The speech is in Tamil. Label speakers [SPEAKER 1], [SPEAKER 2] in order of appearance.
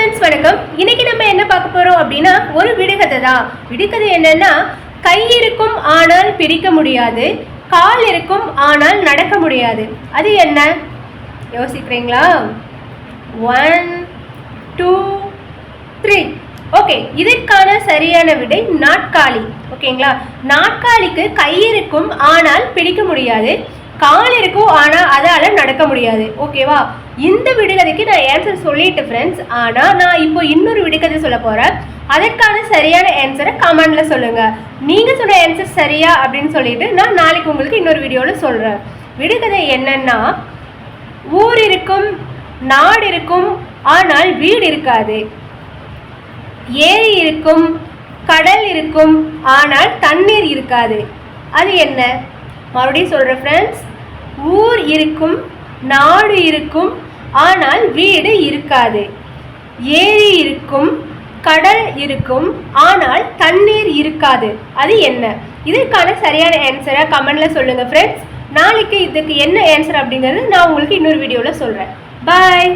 [SPEAKER 1] ஃப்ரெண்ட்ஸ் வணக்கம். இன்னைக்கு நம்ம என்ன பார்க்க போறோம் அப்படின்னா ஒரு விடுகதை தான் விடுகதை என்னன்னா கை இருக்கும் ஆனால் பிரிக்க முடியாது கால் இருக்கும் ஆனால் நடக்க முடியாது. அது என்ன? யோசிக்கிறீங்களா? ஒன் டூ த்ரீ ஓகே இதற்கான சரியான விடை நாட்காலி ஓகேங்களா? நாட்காலிக்கு கை இருக்கும் ஆனால் பிடிக்க முடியாது கால் இருக்கும் ஆனால் இருக்க முடியாது. ஓகேவா இந்த விடுகதைக்கு நான் ஆன்சர் சொல்லிட்டு ஃப்ரெண்ட்ஸ் ஆனால் நான் இப்போ இன்னொரு விடுகதை சொல்ல போகிறேன் அதற்கான சரியான ஆன்சரை கமெண்டில் சொல்லுங்க. நீங்கள் சொன்ன ஆன்சர் சரியா அப்படின்னு சொல்லிட்டு நான் நாளைக்கு உங்களுக்கு இன்னொரு வீடியோவில் சொல்கிறேன் விடுகதை என்னன்னா ஊர் இருக்கும் நாடு இருக்கும் ஆனால் வீடு இருக்காது ஏரி இருக்கும் கடல் இருக்கும் ஆனால் தண்ணீர் இருக்காது. அது என்ன? மறுபடியும் சொல்கிறேன் ஃப்ரெண்ட்ஸ் ஊர் இருக்கும் நாடு இருக்கும் ஆனால் வீடு இருக்காது. ஏரி இருக்கும் கடல் இருக்கும் ஆனால் தண்ணீர் இருக்காது. அது என்ன? இதற்கான சரியான ஆன்சரை கமெண்ட்ல சொல்லுங்க ஃப்ரெண்ட்ஸ் நாளைக்கு இதுக்கு என்ன ஆன்சர் அப்படிங்கிறது நான் உங்களுக்கு இன்னொரு வீடியோவில் சொல்கிறேன் பாய்